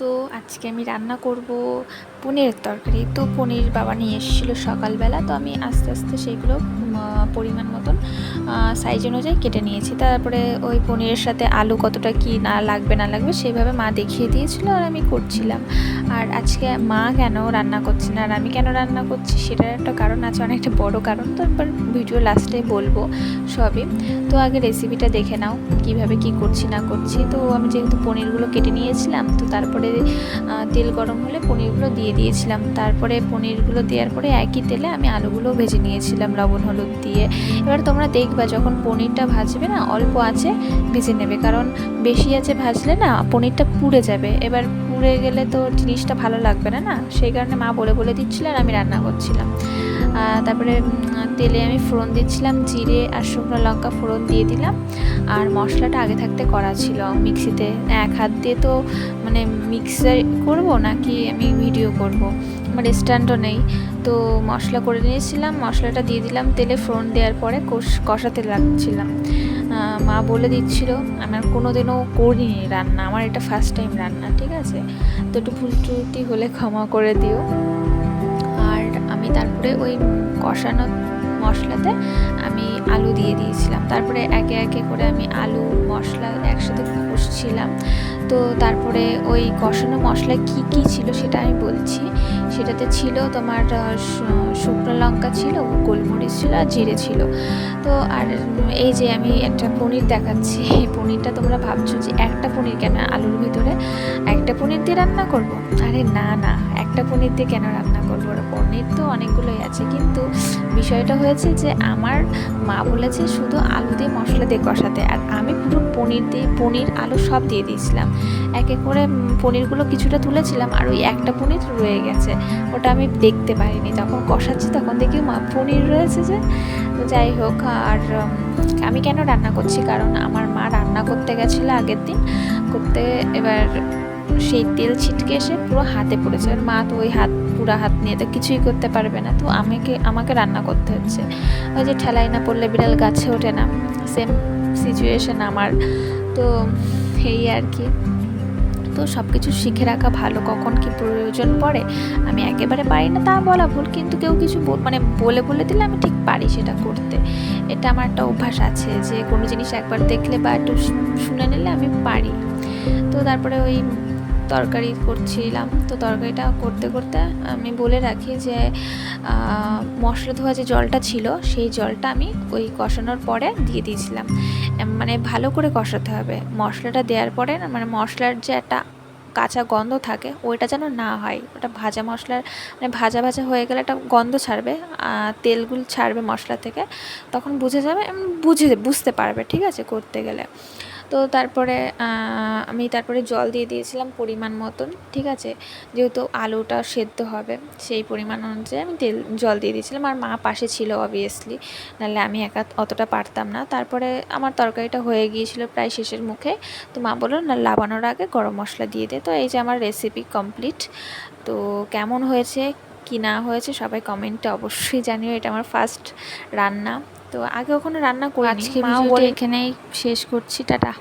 তো আজকে আমি রান্না করব পনিরের তরকারি। তো পনির বাবা নিয়ে এসেছিল সকালবেলা, তো আমি আস্তে আস্তে সেইগুলো পরিমাণ মতন সাইজ অনুযায়ী কেটে নিয়েছি। তারপরে ওই পনিরের সাথে আলু কতটা কি না লাগবে না লাগবে সেইভাবে মা দেখিয়ে দিয়েছিল আর আমি করছিলাম। আর আজকে মা কেন রান্না করছে না, আর আমি কেন রান্না করছি সেটার একটা কারণ আছে, অনেকটা বড় কারণ। তো একবার ভিডিও লাস্টে বলব সবই। তো আগে রেসিপিটা দেখে নাও, কীভাবে কি করছি, না করছি। তো আমি যেহেতু পনিরগুলো কেটে নিয়েছিলাম, তো তারপরে আহ, তেল গরম হলে পনিরগুলো দিয়ে দিয়েছিলাম। তারপরে পনিরগুলো দেওয়ার পরে একই তেলে আমি আলুগুলো ভেজে নিয়েছিলাম লবণ হলুদ দিয়ে। এবার তোমরা দেখবা যখন পনিরটা ভাজবে না অল্প আছে ভেজে নেবে। কারণ বেশি আছে ভাজলে না পনিরটা পুড়ে যাবে। এবার পুড়ে গেলে তো জিনিসটা ভালো লাগবে না না? সেই কারণে মা বলে বলে দিচ্ছিল আর আমি রান্না করছিলাম। তারপরে তেলে আমি ফোড়ন দিচ্ছিলাম, জিরে আর শুকনো লঙ্কা ফোড়ন দিয়ে দিলাম। আর মশলাটা আগে থাকতে করা ছিল মিক্সিতে। এক হাত দিয়ে তো মানে মিক্সার করব নাকি আমি ভিডিও করব? আমার স্ট্যান্ডও নেই। তো মশলা করে নিয়েছিলাম, মশলাটা দিয়ে দিলাম তেলে ফোড়ন দেওয়ার পরে কষ- কষাতে লাগছিলাম। মা বলে দিচ্ছিল, আমার কোনো দিনও করিনি রান্না, আমার এটা ফার্স্ট টাইম রান্না, ঠিক আছে? তো একটু ভুল ত্রুটি হলে ক্ষমা করে দিও। আমি তারপরে ওই কষানো মশলাতে আমি আলু দিয়ে দিয়েছিলাম। তারপরে একে একে করে আমি আলু, মশলা একসাথে কষছিলাম। তো তারপরে ওই কষানো মশলা কি কি ছিল সেটা আমি বলছি। সেটাতে ছিল তোমার শুকনো লঙ্কা ছিল, গোলমরিচ ছিল আর জিরে ছিল। তো আর এই যে আমি একটা পনির দেখাচ্ছি, এই পনিরটা তোমরা ভাবছ যে একটা পনির কেন আলুর ভিতরে? একটা পনির দিয়ে রান্না করব? আরে না না, একটা পনির দিয়ে কেন রান্না করব ওরা পনির তো অনেকগুলোই আছে। কিন্তু বিষয়টা হয়েছে যে আমার মা বলেছে শুধু আলু দিয়ে মশলা দিয়ে কষাতে। আর আমি পুরো পনির দিয়ে, পনির, আলু সব দিয়ে দিয়েছিলাম। এক এক করে পনিরগুলো কিছুটা তুলেছিলাম আর ওই একটা পনির রয়ে গেছে। ওটা আমি দেখতে পারিনি। তখন কষাচ্ছি, তখন দেখি, মা, পনির রয়েছে যে? যাই হোক, আর আমি কেন রান্না করছি? কারণ আমার মা রান্না করতে গেছিল আগের দিন। করতে এবার সেই তেল ছিটকে এসে পুরো হাতে পড়েছে। আর মা তো ওই হাত, পুরো হাত নিয়ে তো কিছুই করতে পারবে না। তো আমাকে আমাকে রান্না করতে হচ্ছে। ওই যে ঠেলাই না পড়লে বিড়াল গাছে ওঠে না। সেম সিচুয়েশন আমার। তো এই আর কি। তো সব কিছু শিখে রাখা ভালো। কখন কি প্রয়োজন পড়ে, আমি একেবারে পারি না। তা বলা ভুল, কিন্তু কেউ কিছু মানে বলে বলে দিলে আমি ঠিক পারি সেটা করতে। এটা আমার একটা অভ্যাস আছে যে কোনো জিনিস একবার দেখলে বা একটু শুনে নিলে আমি পারি। তো তারপরে ওই তরকারি করছিলাম। তো তরকারিটা করতে করতে আমি বলে রাখি যে মশলা ধোয়া যে জলটা ছিল, সেই জলটা আমি ওই কষানোর পরে দিয়ে দিয়েছিলাম। মানে ভালো করে কষাতে হবে। মশলাটা দেওয়ার পরে মানে মশলার যে একটা কাঁচা গন্ধ থাকে, ওইটা যেন না হয়। ওটা ভাজা মশলার মানে ভাজা ভাজা হয়ে গেলে একটা গন্ধ ছাড়বে তেলগুলো ছাড়বে মশলা থেকে, তখন বুঝে যাবে বুঝে, বুঝতে পারবে, ঠিক আছে? করতে গেলে। তো তারপরে আমি তারপরে জল দিয়ে দিয়েছিলাম পরিমাণ মতন, ঠিক আছে? যেহেতু আলুটা সেদ্ধ হবে, সেই পরিমাণ অনুযায়ী আমি তেল, জল দিয়ে দিয়েছিলাম। আর মা পাশে ছিল অবভিয়াসলি নাহলে আমি একা অতটা পারতাম না। তারপরে আমার তরকারিটা হয়ে গিয়েছিল প্রায় শেষের মুখে। তো মা বলল, না, লাবানোর আগে গরম মশলা দিয়ে দে। তো এই যে আমার রেসিপি কমপ্লিট তো কেমন হয়েছে, কি না হয়েছে, সবাই কমেন্টে অবশ্যই জানিও। এটা আমার ফার্স্ট রান্না। তো আগে ওখানে রান্না করি আজকে এখানেই শেষ করছি টাটা।